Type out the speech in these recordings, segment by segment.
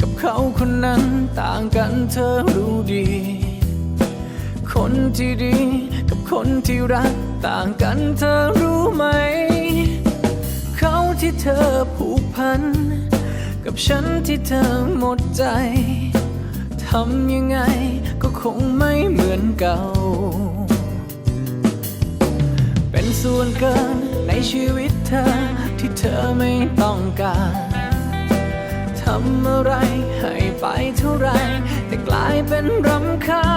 กับเขาคนเธอรู้ดี คนที่ดีกับคนที่รักต่างกันเธอรู้ไหม เขาที่เธอผูกพัน กับฉันที่เธอหมดใจ ทำยังไงก็คงไม่เหมือนเก่า เป็นส่วนเกินในชีวิตเธอที่เธอไม่ต้องการ ทำอะไรให้ไปเท่าไร แต่กลายเป็นรำคา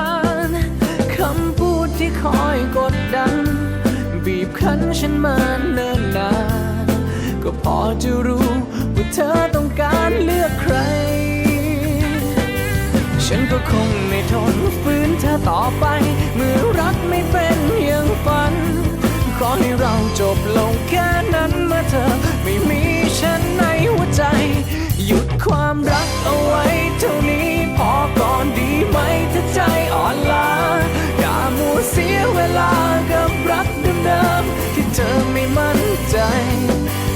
ญคำพูดที่คอยกดดัน บีบคั้นฉันมาเนิ่นนาน ก็พอจะรู้ว่าเธอต้องการเลือกใคร ฉันก็คงไม่ทนฝืนเธอต่อไป เมื่อรักไม่เป็นอย่างฝัน ขอให้เราจบลงแค่นั้นเมื่อเธอ เอาไว้เท่านี้พอก่อนดีไหมถ้าใจอ่อนล้าอย่ามัวเสียเวลากับรักเดิมๆที่เธอไม่มั่นใจ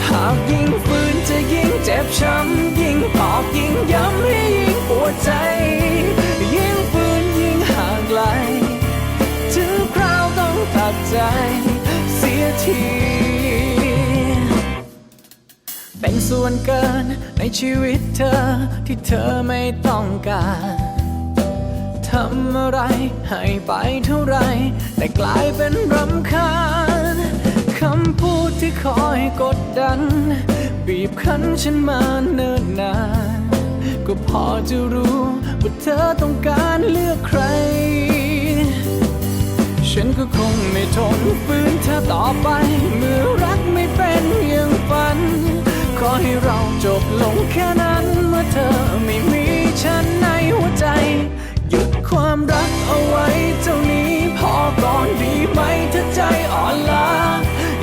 หากยิ่งฝืนจะยิ่งเจ็บช้ำยิ่งตอกยิ่งย้ำให้ยิ่งปวดใจ ยิ่งฝืนยิ่งห่างไกลถึงคราวต้องตัดใจ เสียที เป็นส่วนเกินในชีวิตเธอที่เธอไม่ต้องการทำอะไรให้ไปเท่าไร แต่กลายเป็นรำคาญคำพูดที่คอยกดดัน บีบคั้นฉันมาเนิ่นนาน ก็พอจะรู้ว่าเธอต้องการเลือกใคร ฉันก็คงไม่ทนฝืนเธอต่อไป เมื่อรักไม่เป็นอย่างฝัน ขอให้เราจบลงแค่นั้นเมื่อเธอไม่มีฉันในหัวใจ หยุดความรักเอาไว้เท่านี้พอก่อนดีไหมถ้าใจอ่อนล้า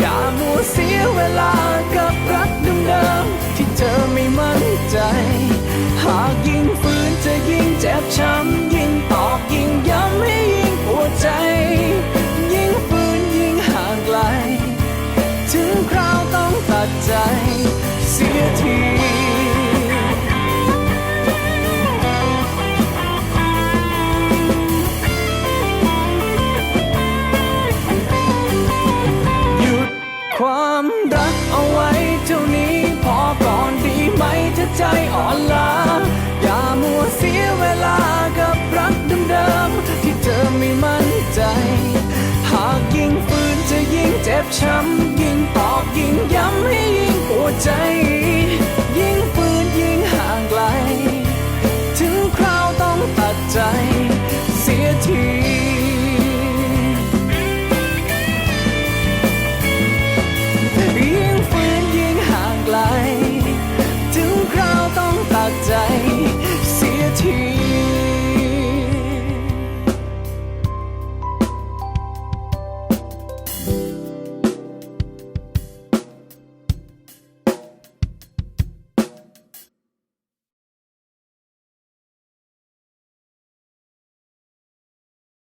อย่ามัวเสียเวลากับรักเดิมๆที่เธอไม่มั่นใจ หากยิ่งฝืนจะยิ่งเจ็บช้ำยิ่งตอกยิ่งย้ำให้ยิ่งปวดใจ ยิ่งฝืนยิ่งห่างไกล ถึงคราวต้องตัดใจ ความรักเอาไว้เท่านี้ พอก่อนดีไหมถ้าใจอ่อนล้าอย่ามัวเสียเวลากับรักเดิมๆที่เธอไม่มั่นใจ หากยิ่งฝืนจะยิ่งเจ็บช้ำ